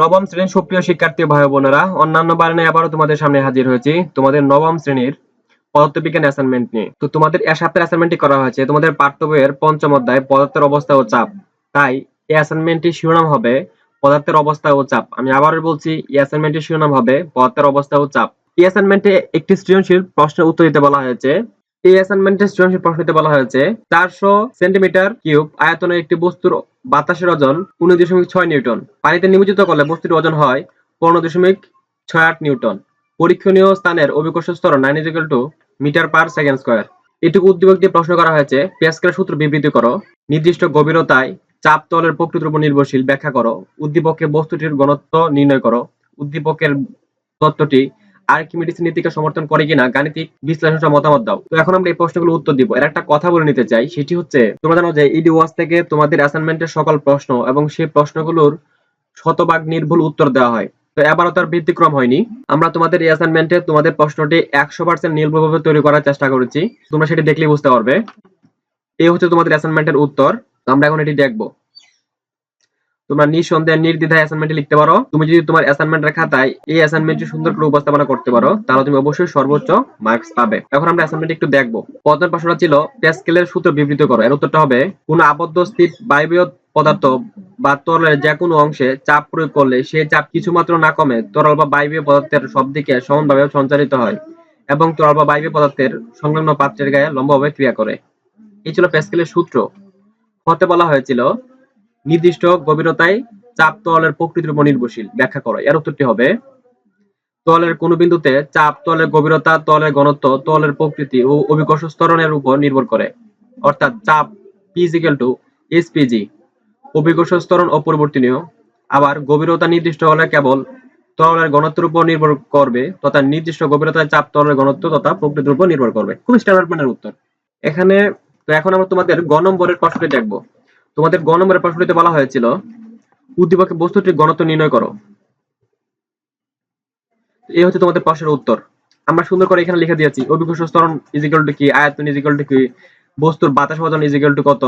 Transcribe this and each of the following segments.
নবম শ্রেণির সুপ্রিয় শিক্ষার্থী ভাই বোনেরা, অন্যান্য বারে আবারও তোমাদের সামনে হাজির হয়েছি। তোমাদের নবম শ্রেণির পদার্থবিজ্ঞান অ্যাসাইনমেন্ট নিয়ে। তো তোমাদের এ সপ্তাহের অ্যাসাইনমেন্টটি করা হয়েছে। তোমাদের পাঠ্য বইয়ের পঞ্চম অধ্যায়, পদার্থের অবস্থা ও চাপ। তাই এই অ্যাসাইনমেন্টটির শিরোনাম হবে পদার্থের অবস্থা ও চাপ। আমি আবারও বলছি, এই অ্যাসাইনমেন্টের শিরোনাম হবে পদার্থের অবস্থা ও চাপ। এই অ্যাসাইনমেন্টে একটি সৃজনশীল প্রশ্নের উত্তর দিতে বলা হয়েছে। এই অ্যাসাইনমেন্টের সৃজনশীল প্রশ্নতে বলা হয়েছে, চারশো সেন্টিমিটার কিউব আয়তনের একটি বস্তুর বাতাসের ওজন উনিশ দশমিক ছয় নিউটন। পানিতে নিমজ্জিত করলে বস্তুটির ওজন হয় পনেরো দশমিক ছয় আট নিউটন। পরীক্ষণীয় স্থানের অভিকর্ষ স্তর nine is equal to meter per second square এটুকু উদ্দীপক দিয়ে প্রশ্ন করা হয়েছে প্যাসকেলের সূত্র বিবৃতি করো, নির্দিষ্ট গভীরতায় চাপ তলের প্রকৃতির উপর নির্ভরশীল, ব্যাখ্যা করো উদ্দীপকে বস্তুটির ঘনত্ব নির্ণয় করো, উদ্দীপকের তত্ত্বটি আর্কিমিডিস নীতিকে সমর্থন করে কিনা, গাণিতিক বিশ্লেষণ মতামত দাও। তো এখন আমরা এই প্রশ্নগুলো উত্তর দিব। এর একটা কথা বলে নিতে চাই, সেটি হচ্ছে, তোমরা জানো যে ইডি ওয়াস থেকে তোমাদের অ্যাসাইনমেন্টের সকল প্রশ্ন এবং সেই প্রশ্নগুলোর শতভাগ নির্ভুল উত্তর দেওয়া হয়। তো এবারও তার ব্যতিক্রম হয়নি। আমরা তোমাদের এই অ্যাসাইনমেন্টে তোমাদের প্রশ্নটি একশো পার্সেন্ট নির্ভুলভাবে তৈরি করার চেষ্টা করেছি। তোমরা সেটি দেখলেই বুঝতে পারবে। এই হচ্ছে তোমাদের অ্যাসাইনমেন্টের উত্তর। আমরা এখন এটি দেখব। তোমরা নিঃসন্দেহে নির্দ্বিধায় অ্যাসাইনমেন্টে লিখতে পারো। তুমি যদি তোমার অ্যাসাইনমেন্টের খাতায় এই অ্যাসাইনমেন্টটি সুন্দর করে উপস্থাপনা করতে পারো, তাহলে তুমি অবশ্যই সর্বোচ্চ মার্কস পাবে। এখন আমরা অ্যাসাইনমেন্ট একটু দেখব। প্রথম প্রশ্নটা ছিল প্যাসকেলের সূত্র বিবৃত করো। এর উত্তরটা হবে, কোন আবদ্ধ স্থির বায়বীয় পদার্থ বা তরলের যে কোনো অংশে চাপ প্রয়োগ করলে সেই চাপ কিছুমাত্র না কমে তরল বা বায়বীয় পদার্থের সব দিকে সমানভাবে সঞ্চারিত হয় এবং তরল বা বায়বীয় পদার্থের সংলগ্ন পাত্রের গায়ে লম্বভাবে ক্রিয়া করে। এই ছিল প্যাসকেলের সূত্র। হতে বলা হয়েছিল নির্দিষ্ট গভীরতায় চাপ তলের প্রকৃতির উপর নির্ভরশীল। ব্যাখ্যা করো। এর উত্তরটি হবে, তলের কোন বিন্দুতে চাপ তলের গভীরতা, তলের ঘনত্ব, তলের প্রকৃতি ও অভিকর্ষ স্তরণের উপর নির্ভর করে। অর্থাৎ চাপ পি টু এসপিজি অভিকর্ষ স্তরণ অপরিবর্তনীয়। আবার গভীরতা নির্দিষ্ট হলে কেবল তরলের ঘনত্বের উপর নির্ভর করবে, তথা নির্দিষ্ট গভীরতায় চাপ তরলের ঘনত্ব তথা প্রকৃতির উপর নির্ভর করবে। খুব স্ট্যান্ডার্ড মানের উত্তর। এখানে, তো এখন আমরা তোমাদের গ নম্বরের প্রশ্নটি দেখব। তোমাদের গ নম্বরের প্রশ্নটিতে বলা হয়েছিল, উদ্দীপকে বস্তুটির ঘনত্ব নির্ণয় করো। এই হচ্ছে তোমাদের প্রশ্নের উত্তর। আমরা সুন্দর করে এখানে লিখে দিয়েছি, অভিকর্ষ স্তরণ ইজিক্যাল টু কি, আয়তন ইজিক্যাল টু কি, বস্তুর বাতাস ওজন ইজিক্যাল টু কত,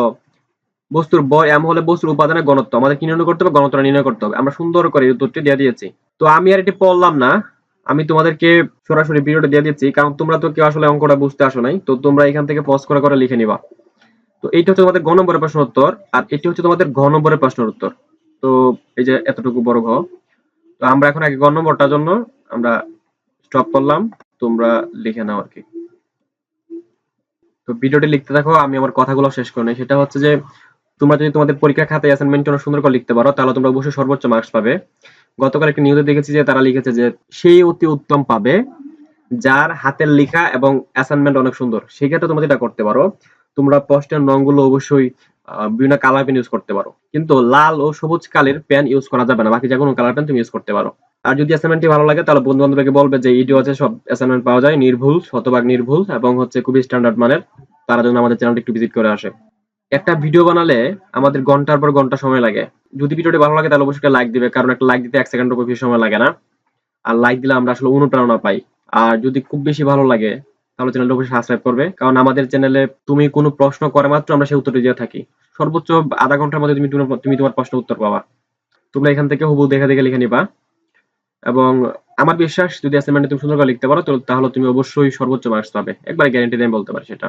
বস্তুর বয় এম হলে বস্তুর উপাদানের ঘনত্ব, আমাদের কি নির্ণয় করতে হবে? ঘনত্ব নির্ণয় করতে হবে। আমরা সুন্দর করে উত্তরটি দিয়ে দিয়েছি। তো আমি আর এটি পড়লাম না, আমি তোমাদেরকে সরাসরি ভিডিওটা দিয়ে দিচ্ছি, কারণ তোমরা তো কেউ আসলে অঙ্কটা বুঝতে আসো নাই, তো তোমরা এখান থেকে পজ করে করে লিখে নিবা। তো এইটা হচ্ছে তোমাদের গ নম্বরের প্রশ্ন উত্তর, আর এটি হচ্ছে তোমাদের ঘ নম্বরের প্রশ্নের উত্তর। তো এই যে এতটুকু বড় ঘ, তো আমরা এখন আগে গ নম্বরটার জন্য আমরা স্টপ করলাম, তোমরা লিখে নাও আর কি তো ভিডিওটি লিখতে থাকো, আমি আমার কথাগুলো শেষ করে সেটা হচ্ছে যে, তোমরা যদি তোমাদের পরীক্ষার খাতায় অ্যাসাইনমেন্ট অনেক সুন্দর করে লিখতে পারো, তাহলে তোমরা অবশ্যই সর্বোচ্চ মার্কস পাবে। গতকাল একটা নিউজে দেখেছি যে, তারা লিখেছে যে সেই অতি উত্তম পাবে যার হাতের লেখা এবং অ্যাসাইনমেন্ট অনেক সুন্দর। সেক্ষেত্রে তোমরা যেটা করতে পারো তোমরা পোস্টের রংগুলো অবশ্যই বিভিন্ন কালার পেন ইউজ করতে পারো। কিন্তু লাল ও সবুজ কালের পেন ইউজ করা যাবে না, বাকি যে কোনো কালার পেন তুমি ইউজ করতে পারো। আর যদি অ্যাসাইনমেন্টটি ভালো লাগে, তাহলে বন্ধু বান্ধবকে বলবে যে ইডিও আছে সব অ্যাসাইনমেন্ট পাওয়া যায়, নির্ভুল, শতভাগ নির্ভুল, এবং হচ্ছে খুবই স্ট্যান্ডার্ড মানের। তারা যেন আমাদের চ্যানেলটি একটু ভিজিট করে আসে। একটা ভিডিও বানালে আমাদের ঘণ্টার পর ঘণ্টা সময় লাগে। যদি ভিডিওটি ভালো লাগে, তাহলে অবশ্যই লাইক দিবে, কারণ একটা লাইক দিতে এক সেকেন্ড বেশি সময় লাগে না। আর লাইক দিলে আমরা আসলে অনুপ্রেরণা পাই। আর যদি খুব বেশি ভালো লাগে তাহলে চ্যানেলটা অবশ্যই সাবস্ক্রাইব করবে। কারণ আমাদের চ্যানেলে তুমি কোনো প্রশ্ন করে মাত্র আমরা সেই উত্তরটি দিয়ে থাকি। সর্বোচ্চ আধা ঘণ্টার মধ্যে তুমি তুমি তোমার প্রশ্ন উত্তর পাবা। তোমরা এখান থেকে হুবু দেখে দেখে লিখে নিবা। এবং আমার বিশ্বাস, যদি অ্যাসাইনমেন্টে তুমি সুন্দর করে লিখতে পারো তাহলে তুমি অবশ্যই সর্বোচ্চ মার্কস পাবে। একবার গ্যারান্টি দিয়ে বলতে পারি সেটা।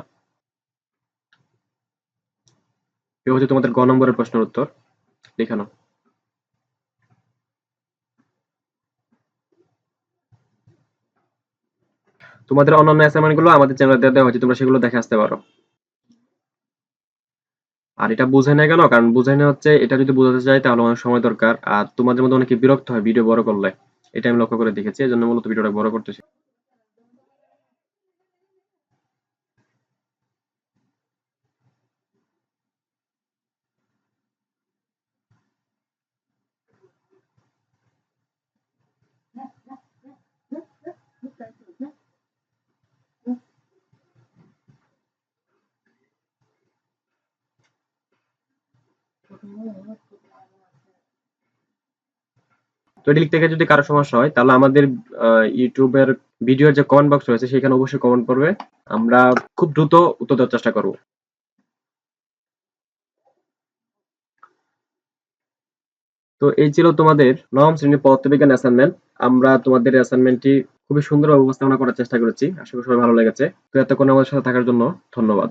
এ হচ্ছে তোমাদের গ নম্বরের প্রশ্নের উত্তর। লিখানো তোমাদের অন্যান্য অ্যাসাইনমেন্টগুলো আমাদের চ্যানেলে দেওয়া হয়েছে, তোমরা সেগুলো দেখে আসতে পারো। আর এটা বুঝে না কেন? কারণ বুঝে না হচ্ছে, এটা যদি বোঝাতে চাই তাহলে অনেক সময় দরকার। আর তোমাদের মধ্যে অনেকে বিরক্ত হয় ভিডিও বড় করলে। এটা আমি লক্ষ্য করে দেখেছি এই জন্য মূলত ভিডিওটা বড় করতেছি। তো এটি লিখতে গিয়ে যদি কারও সমস্যা হয়, তাহলে আমাদের ইউটিউবের ভিডিওর যে কমেন্ট বক্স রয়েছে, সেখানে অবশ্যই কমেন্ট করবে। আমরা খুব দ্রুত উত্তর দেওয়ার চেষ্টা করব। তো এই ছিল তোমাদের নবম শ্রেণির পদার্থবিজ্ঞান অ্যাসাইনমেন্ট আমরা তোমাদের অ্যাসাইনমেন্টটি খুবই সুন্দরভাবে উপস্থাপনা করার চেষ্টা করেছি। আশা করি সবাই ভালো লেগেছে। তো এতক্ষণ আমাদের সাথে থাকার জন্য ধন্যবাদ।